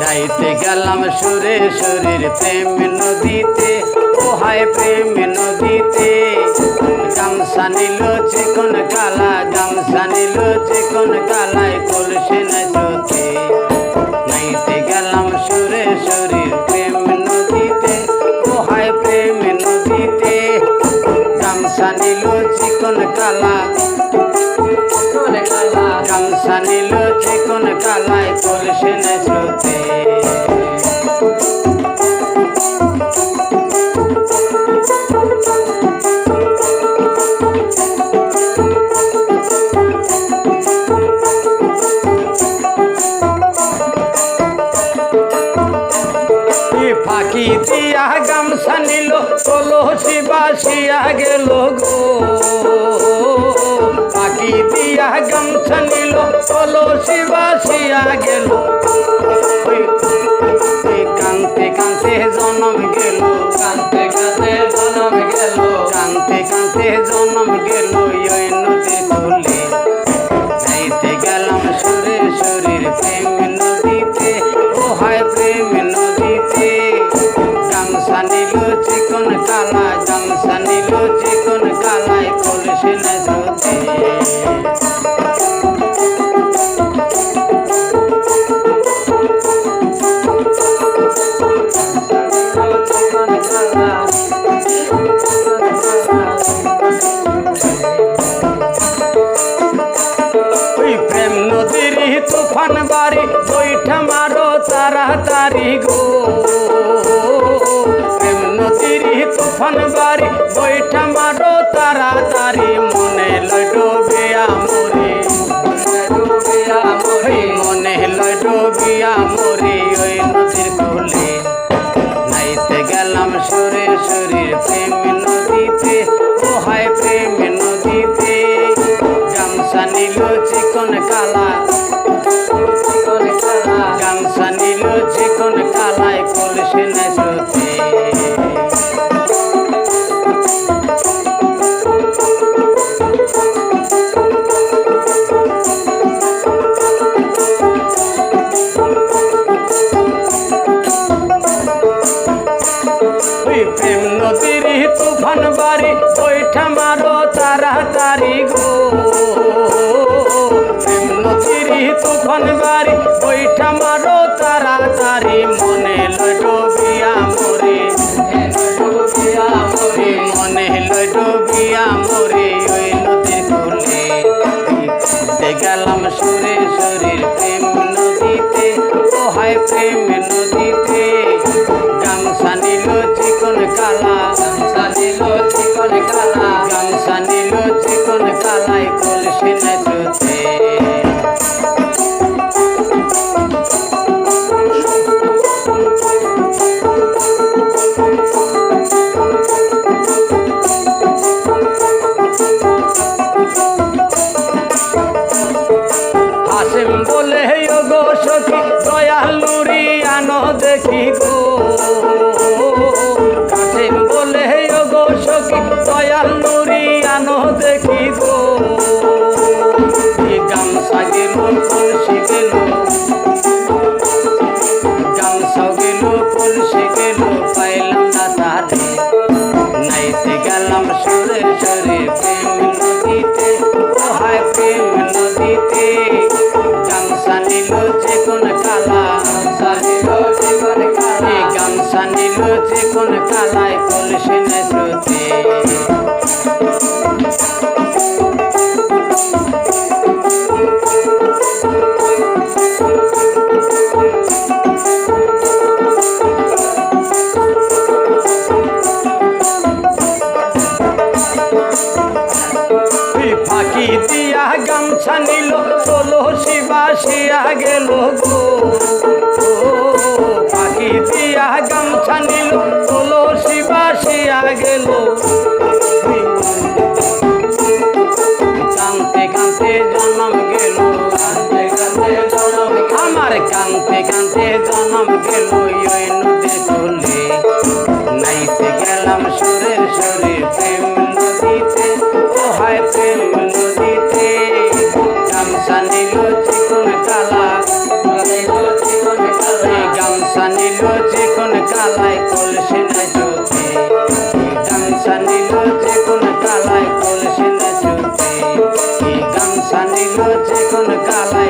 নাইতে গেলাম সুরে শরীর প্রেম নদীতে ও হায় প্রেম নদীতে। গামছা নিল চিকন কালা গামছা নিল চিকন কালায় কলসে নাচতে নাইতে গেলাম সুরে শরীর প্রেম নদীতে ও হায় প্রেম নদীতে। গামছা নিল চিকন কালা গামছা নিল চিকন কালায় কলসে কলসি বাসিয়া গেল গো। পাখি দিয়া গামছা নিল কলসি বাসিয়া গেল তুফান বাড়ি বৈঠা মারো তাড়াতাড়ি গো নদীর তুফান বাড়ি বৈঠা মারো তাড়াতাড়ি মনে লয় ডোবিয়া মরে মনে লয় ডোবিয়া মরে ওই নদীর কোলে নাইতে গেলাম সুরে শরীর প্রেম নদীতে ও হায় প্রেম নদীতে গামছা নিল চিকন কালা নদীর তুফান বাড়ি বৈঠা মারো তাড়াতাড়ি। আনো দেখি গো হাসিম বলে গো সখী দয়ালুরি আনো দেখি গো এই গামছা গেল কলসি গেল গামছা গেল কলসি গেল পাইলাম না তারে নাইতে গেলাম সুরে সুরে গামছা নিল চিকন কালায় কলসে ওই ফাঁকি দিয়া গামছা নিল তুলসী বাসিয়া গেল গো। গামছা নিল তুলসী বাসিয়া গেল কানতে কানতে জন্ম গেল। আমার কানতে কানতে এখন কালা